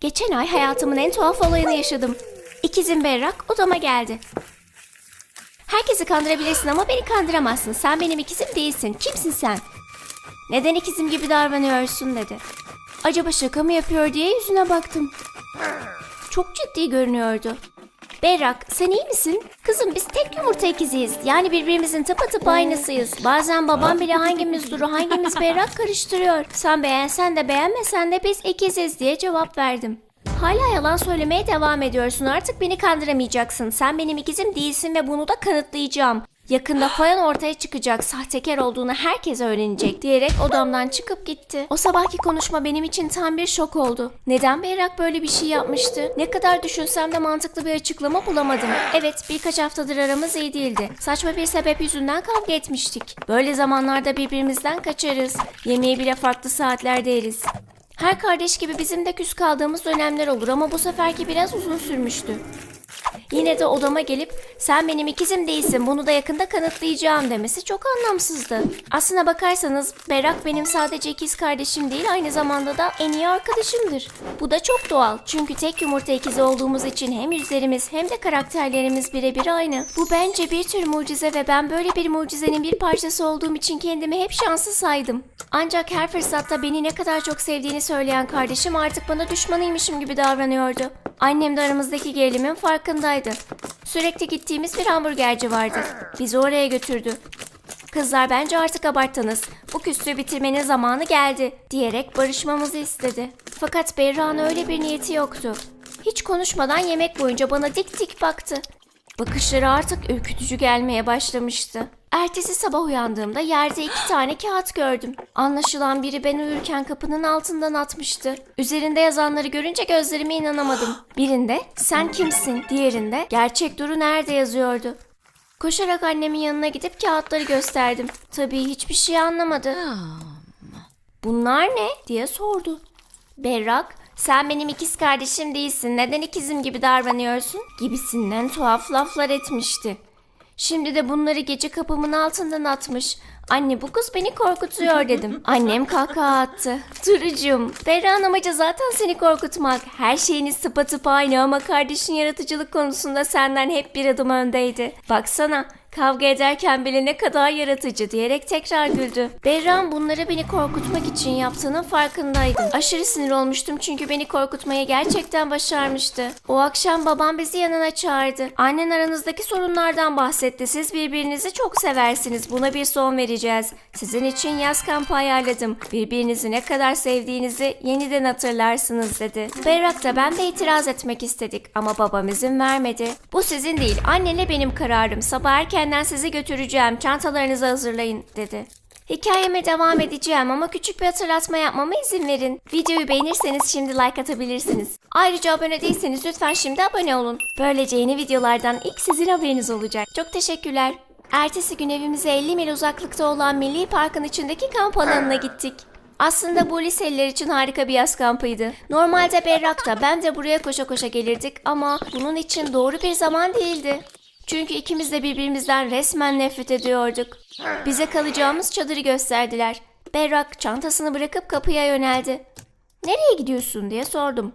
Geçen ay hayatımın en tuhaf olayını yaşadım. İkizim Berrak odama geldi. Herkesi kandırabilirsin ama beni kandıramazsın. Sen benim ikizim değilsin. Kimsin sen? Neden ikizim gibi davranıyorsun dedi. Acaba şaka mı yapıyor diye yüzüne baktım. Çok ciddi görünüyordu. Berrak sen iyi misin? Kızım biz tek yumurta ikiziyiz. Yani birbirimizin tıpatıp aynısıyız. Bazen babam bile hangimiz Duru hangimiz Berrak karıştırıyor. Sen beğensen de beğenmesen de biz ikiziz diye cevap verdim. Hala yalan söylemeye devam ediyorsun. Artık beni kandıramayacaksın. Sen benim ikizim değilsin ve bunu da kanıtlayacağım. Yakında falan ortaya çıkacak. Sahtekar olduğunu herkes öğrenecek diyerek odamdan çıkıp gitti. O sabahki konuşma benim için tam bir şok oldu. Neden Berrak böyle bir şey yapmıştı? Ne kadar düşünsem de mantıklı bir açıklama bulamadım. Evet birkaç haftadır aramız iyi değildi. Saçma bir sebep yüzünden kavga etmiştik. Böyle zamanlarda birbirimizden kaçarız. Yemeği bile farklı saatlerde yeriz. Her kardeş gibi bizim de küs kaldığımız dönemler olur ama bu seferki biraz uzun sürmüştü. Yine de odama gelip sen benim ikizim değilsin bunu da yakında kanıtlayacağım demesi çok anlamsızdı. Aslına bakarsanız Berrak benim sadece ikiz kardeşim değil aynı zamanda da en iyi arkadaşımdır. Bu da çok doğal çünkü tek yumurta ikizi olduğumuz için hem yüzlerimiz hem de karakterlerimiz birebir aynı. Bu bence bir tür mucize ve ben böyle bir mucizenin bir parçası olduğum için kendimi hep şanslı saydım. Ancak her fırsatta beni ne kadar çok sevdiğini söyleyen kardeşim artık bana düşmanıymışım gibi davranıyordu. Annem de aramızdaki gerilimin farkındaydı. Sürekli gittiğimiz bir hamburgerci vardı. Bizi oraya götürdü. Kızlar bence artık abarttınız. Bu küslüğü bitirmenin zamanı geldi diyerek barışmamızı istedi. Fakat Berra'nın öyle bir niyeti yoktu. Hiç konuşmadan yemek boyunca bana dik dik baktı. Bakışları artık ürkütücü gelmeye başlamıştı. Ertesi sabah uyandığımda yerde iki tane kağıt gördüm. Anlaşılan biri ben uyurken kapının altından atmıştı. Üzerinde yazanları görünce gözlerime inanamadım. Birinde sen kimsin, diğerinde gerçek Duru nerede yazıyordu. Koşarak annemin yanına gidip kağıtları gösterdim. Tabii hiçbir şey anlamadı. Bunlar ne diye sordu. Berrak, sen benim ikiz kardeşim değilsin. Neden ikizim gibi davranıyorsun? Gibisinden tuhaf laflar etmişti. Şimdi de bunları gece kapımın altından atmış. Anne bu kız beni korkutuyor dedim. Annem kahkaha attı. Durucum, Berra'nın amacı zaten seni korkutmak. Her şeyiniz tıpatıp aynı ama kardeşin yaratıcılık konusunda senden hep bir adım öndeydi. Baksana, kavga ederken bile ne kadar yaratıcı diyerek tekrar güldü. Berra'nın bunları beni korkutmak için yaptığının farkındaydım. Aşırı sinir olmuştum çünkü beni korkutmaya gerçekten başarmıştı. O akşam babam bizi yanına çağırdı. Annen aranızdaki sorunlardan bahsetti. Siz birbirinizi çok seversiniz. Buna bir son vereceğiz. Sizin için yaz kampı ayarladım. Birbirinizi ne kadar sevdiğinizi yeniden hatırlarsınız dedi. Berrak da ben de itiraz etmek istedik ama babam izin vermedi. Bu sizin değil, annenle benim kararım. Sabah erkenden sizi götüreceğim. Çantalarınızı hazırlayın dedi. Hikayeme devam edeceğim ama küçük bir hatırlatma yapmama izin verin. Videoyu beğenirseniz şimdi like atabilirsiniz. Ayrıca abone değilseniz lütfen şimdi abone olun. Böylece yeni videolardan ilk sizin haberiniz olacak. Çok teşekkürler. Ertesi gün evimize 50 mil uzaklıkta olan Milli Park'ın içindeki kamp alanına gittik. Aslında bu liseliler için harika bir yaz kampıydı. Normalde Berrak'ta ben de buraya koşa koşa gelirdik ama bunun için doğru bir zaman değildi. Çünkü ikimiz de birbirimizden resmen nefret ediyorduk. Bize kalacağımız çadırı gösterdiler. Berrak çantasını bırakıp kapıya yöneldi. Nereye gidiyorsun diye sordum.